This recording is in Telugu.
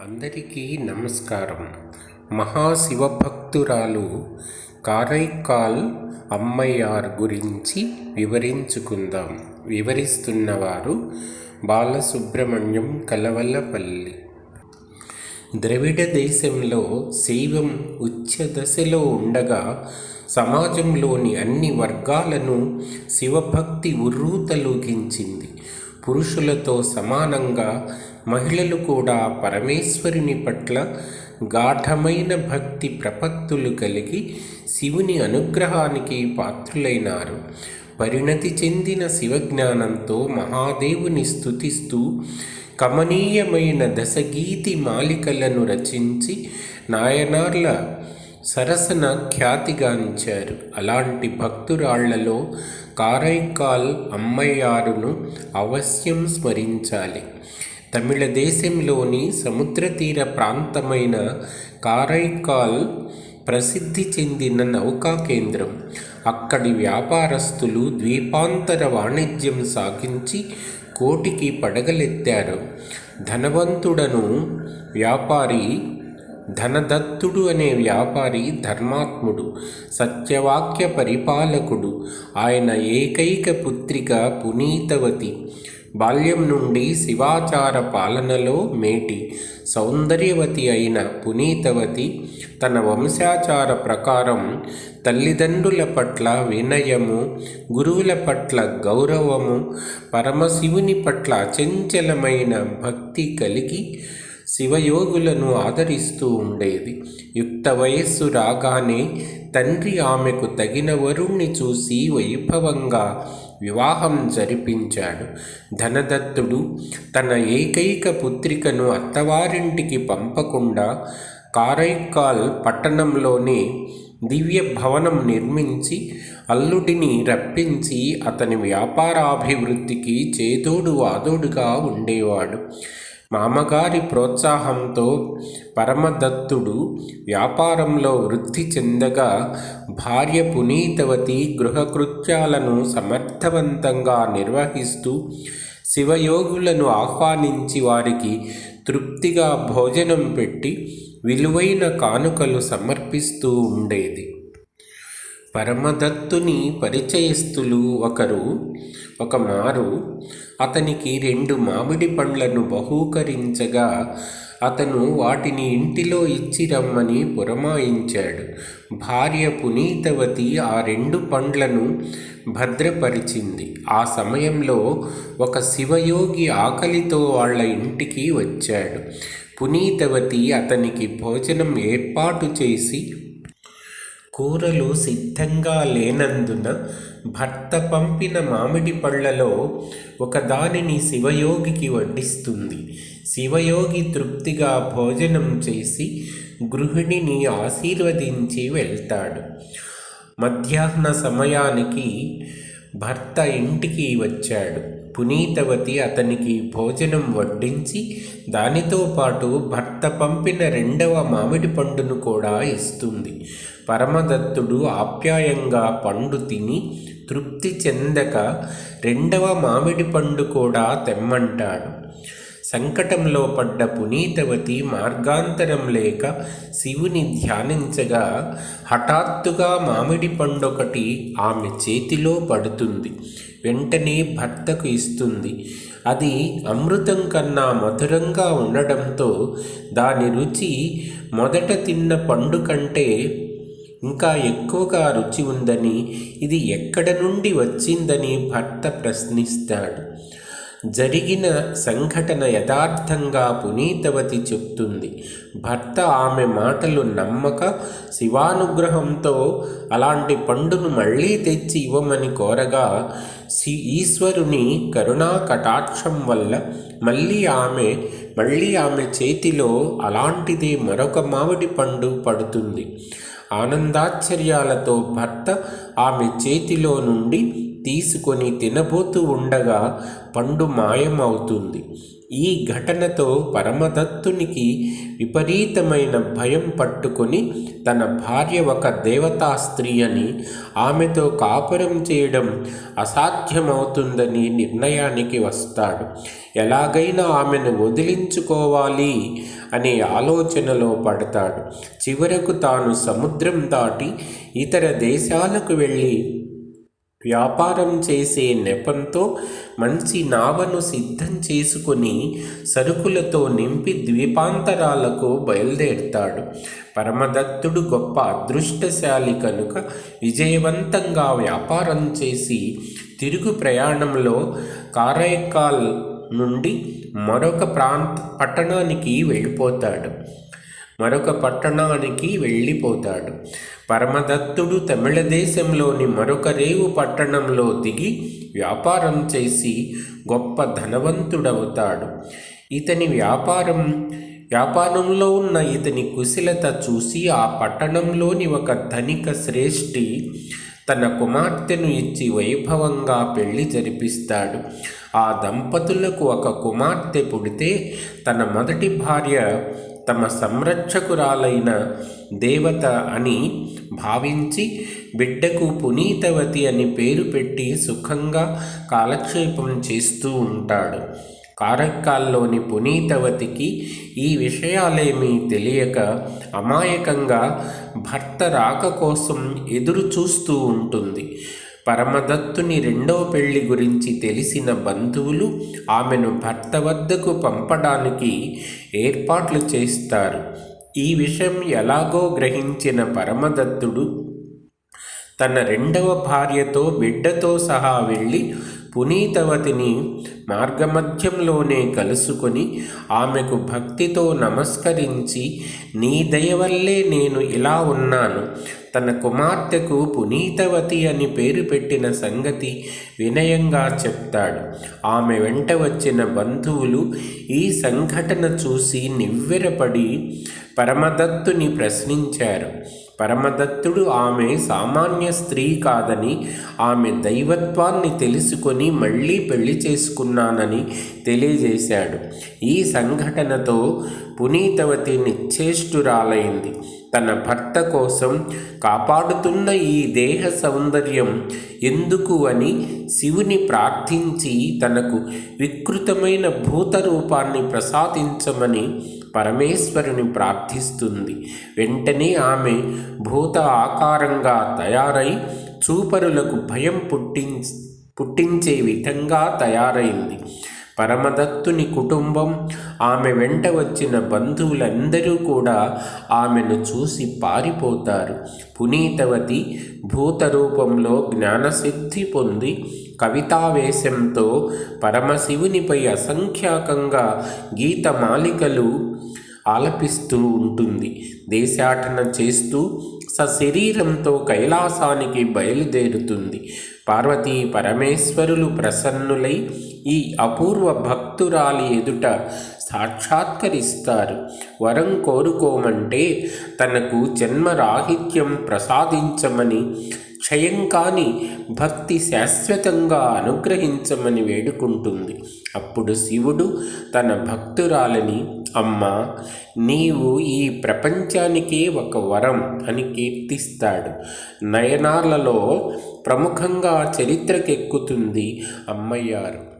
అందరికీ నమస్కారం. మహాశివభక్తురాలు కారైకాల్ అమ్మయార్ గురించి వివరించుకుందాం. వివరిస్తున్నవారు బాలసుబ్రహ్మణ్యం కలవలపల్లి. ద్రవిడ దేశంలో శైవం ఉచ్చ దశలో ఉండగా సమాజంలోని అన్ని వర్గాలను శివభక్తి ఉర్రూతలూగించింది. పురుషులతో సమానంగా మహిళలు కూడా పరమేశ్వరుని పట్ల గాఢమైన భక్తి ప్రపత్తులు కలిగి శివుని అనుగ్రహానికి పాత్రులైనారు. పరిణతి చెందిన శివజ్ఞానంతో మహాదేవుని స్థుతిస్తూ కమనీయమైన దశగీతి మాలికలను రచించి నాయనార్ల సరసన ఖ్యాతిగాంచారు. అలాంటి భక్తురాళ్ళలో కారైకాల్ అమ్మయ్యారును అవశ్యం స్మరించాలి. తమిళ దేశంలోని సముద్ర తీర ప్రాంతమైన కారైకాల్ ప్రసిద్ధి చెందిన నౌకా కేంద్రం. అక్కడి వ్యాపారస్తులు ద్వీపాంతర వాణిజ్యం సాగించి కోటికి పడగలెత్తారు. ధనవంతుడను వ్యాపారి ధనదత్తుడు అనే వ్యాపారి ధర్మాత్ముడు సత్యవాక్య పరిపాలకుడు ఆయన ఏకైక పుత్రిక పునీతవతి. బాల్యం నుండి శివాచార పాలనలో మేటి సౌందర్యవతి అయిన పునీతవతి తన వంశాచార ప్రకారం తల్లిదండ్రుల పట్ల వినయము గురువుల పట్ల గౌరవము పరమశివుని పట్ల చంచలమైన భక్తి కలిగి శివయోగులను ఆదరిస్తూ ఉండేది. యుక్త వయస్సు రాగానే తండ్రి ఆమెకు తగిన వరుణ్ణి చూసి వైభవంగా వివాహం జరిపించాడు. ధనదత్తుడు తన ఏకైక పుత్రికను అత్తవారింటికి పంపకుండా కారైకాల్ పట్టణంలోనే దివ్య భవనం నిర్మించి అల్లుడిని రప్పించి అతని వ్యాపారాభివృద్ధికి చేదోడు వాదోడుగా ఉండేవాడు. మామగారి ప్రోత్సాహంతో పరమదత్తుడు వ్యాపారంలో వృద్ధి చెందగా భార్య పునీతవతి గృహకృత్యాలను సమర్థవంతంగా నిర్వహిస్తూ శివయోగులను ఆహ్వానించి వారికి తృప్తిగా భోజనం పెట్టి విలువైన కానుకలు సమర్పిస్తూ ఉండేది. పరమదత్తుని పరిచయస్తులు ఒకరు ఒక మారు అతనికి రెండు మామిడి పండ్లను బహూకరించగా అతను వాటిని ఇంటిలో ఇచ్చి రమ్మని పురమాయించాడు. భార్య పునీతవతి ఆ రెండు పండ్లను భద్రపరిచింది. ఆ సమయంలో ఒక శివయోగి ఆకలితో వాళ్ళ ఇంటికి వచ్చాడు. పునీతవతి అతనికి భోజనం ఏర్పాటు చేసి కూరలు సిద్ధంగా లేనందున భర్త పంపిన మామిడి పళ్ళలో ఒకదానిని శివయోగికి వడ్డిస్తుంది. శివయోగి తృప్తిగా భోజనం చేసి గృహిణిని ఆశీర్వదించి వెళ్తాడు. మధ్యాహ్న సమయానికి భర్త ఇంటికి వచ్చాడు. పునీతవతి అతనికి భోజనం వడ్డించి దానితో పాటు భర్త పంపిన రెండవ మామిడి పండును కూడా ఇస్తుంది. పరమదత్తుడు ఆప్యాయంగా పండు తిని తృప్తి చెందక రెండవ మామిడి పండు కూడా తెమ్మంటాడు. సంకటంలో పడ్డ పునీతవతి మార్గాంతరం లేక శివుని ధ్యానించగా హఠాత్తుగా మామిడి పండొకటి ఆమె చేతిలో పడుతుంది. వెంటనే భర్తకు ఇస్తుంది. అది అమృతం కన్నా మధురంగా ఉండడంతో దాని రుచి మొదట తిన్న పండు కంటే ఇంకా ఎక్కువగా రుచి ఉందని ఇది ఎక్కడ నుండి వచ్చిందని భర్త ప్రశ్నిస్తాడు. జరిగిన సంఘటన యథార్థంగా పునీతవతి చెప్తుంది. భర్త ఆమె మాటలు నమ్మక శివానుగ్రహంతో అలాంటి పండును మళ్ళీ తెచ్చి ఇవ్వమని కోరగా ఈశ్వరుని కరుణా కటాక్షం వల్ల మళ్ళీ ఆమె మళ్ళీ ఆమె చేతిలో అలాంటిదే మరొక మామిడి పండు పడుతుంది. ఆనందాశ్చర్యాలతో భర్త ఆమె చేతిలో నుండి తీసుకొని తినబోతూ ఉండగా పండు మాయమవుతుంది. ఈ ఘటనతో పరమదత్తునికి విపరీతమైన భయం పట్టుకొని తన భార్య ఒక దేవతా స్త్రీ అని ఆమెతో కాపురం చేయడం అసాధ్యమవుతుందని నిర్ణయానికి వస్తాడు. ఎలాగైనా ఆమెను వదిలించుకోవాలి అనే ఆలోచనలో పడతాడు. చివరకు తాను సముద్రం దాటి ఇతర దేశాలకు వెళ్ళి వ్యాపారం చేసే నెపంతో మంచి నావను సిద్ధం చేసుకుని సరుకులతో నింపి ద్వీపాంతరాలకు బయలుదేరుతాడు. పరమదత్తుడు గొప్ప అదృష్టశాలి కనుక విజయవంతంగా వ్యాపారం చేసి తిరుగు ప్రయాణంలో కారైకాల్ నుండి మరొక ప్రాంత పట్టణానికి వెళ్ళిపోతాడు. మరొక పట్టణానికి వెళ్ళిపోతాడు. పరమదత్తుడు తమిళ దేశంలోని మరొక రేవు పట్టణంలో దిగి వ్యాపారం చేసి గొప్ప ధనవంతుడవుతాడు. ఇతని వ్యాపారం వ్యాపారంలో ఉన్న ఇతని కుశలత చూసి ఆ పట్టణంలోని ఒక ధనిక శ్రేష్ఠి తన కుమార్తెను ఇచ్చి వైభవంగా పెళ్ళి జరిపిస్తాడు. ఆ దంపతులకు ఒక కుమార్తె పుడితే తన మొదటి భార్య తమ సంరక్షకురాలైన దేవత అని భావించి బిడ్డకు పునీతవతి అని పేరు పెట్టి సుఖంగా కాలక్షేపం చేస్తూ ఉంటాడు. కారక్కాల్లోని పునీతవతికి ఈ విషయాలేమీ తెలియక అమాయకంగా భర్త రాక కోసం ఎదురు చూస్తూ ఉంటుంది. పరమదత్తుని రెండవ పెళ్ళి గురించి తెలిసిన బంధువులు ఆమెను భర్త వద్దకు పంపడానికి ఏర్పాట్లు చేస్తారు. ఈ విషయం ఎలాగో గ్రహించిన పరమదత్తుడు తన రెండవ భార్యతో బిడ్డతో సహా వెళ్ళి పునీతవతిని మార్గమధ్యంలోనే కలుసుకొని ఆమెకు భక్తితో నమస్కరించి నీ దయ వల్లే నేను ఇలా ఉన్నాను. తన కుమార్తెకు పునీతవతి అని పేరు పెట్టిన సంగతి వినయంగా చెప్తాడు. ఆమె వెంట వచ్చిన బంధువులు ఈ సంఘటన చూసి నివ్వెరపడి పరమదత్తుని ప్రశ్నించారు. పరమదత్తుడు ఆమె సామాన్య స్త్రీ కాదని ఆమె దైవత్వాన్ని తెలుసుకొని మళ్ళీ పెళ్ళి చేసుకున్నానని తెలియజేశాడు. ఈ సంఘటనతో పునీతవతి నిశ్చేష్టురాలైంది. తన భర్త కోసం కాపాడుతున్న ఈ దేహ సౌందర్యం ఎందుకు అని శివుని ప్రార్థించి తనకు వికృతమైన భూత రూపాన్ని ప్రసాదించమని పరమేశ్వరుని ప్రార్థిస్తుంది. వెంటనే ఆమె భూత ఆకారంగా తయారై చూపరులకు భయం పుట్టించే విధంగా తయారైంది. పరమదత్తుని కుటుంబం ఆమె వెంట వచ్చిన బంధువులందరూ కూడా ఆమెను చూసి పారిపోతారు. పునీతవతి భూతరూపంలో జ్ఞానసిద్ధి పొంది కవితావేశంతో పరమశివునిపై అసంఖ్యాకంగా గీతమాలికలు ఆలపిస్తూ ఉంటుంది. దేశాటన చేస్తూ సశరీరంతో కైలాసానికి బయలుదేరుతుంది. పార్వతీ పరమేశ్వరులు ప్రసన్నులై ఈ అపూర్వ భక్తురాలి ఎదుట సాక్షాత్కరిస్తారు. వరం కోరుకోమంటే తనకు జన్మరాహిత్యం ప్రసాదించమని క్షయం కాని భక్తి శాశ్వతంగా అనుగ్రహించమని వేడుకుంటుంది. అప్పుడు శివుడు తన భక్తురాలని అమ్మ నీవు ఈ ప్రపంచానికే ఒక వరం అని కీర్తిస్తాడు. నయనాలలో ప్రముఖంగా చరిత్రకెక్కుతుంది అమ్మయ్యారు.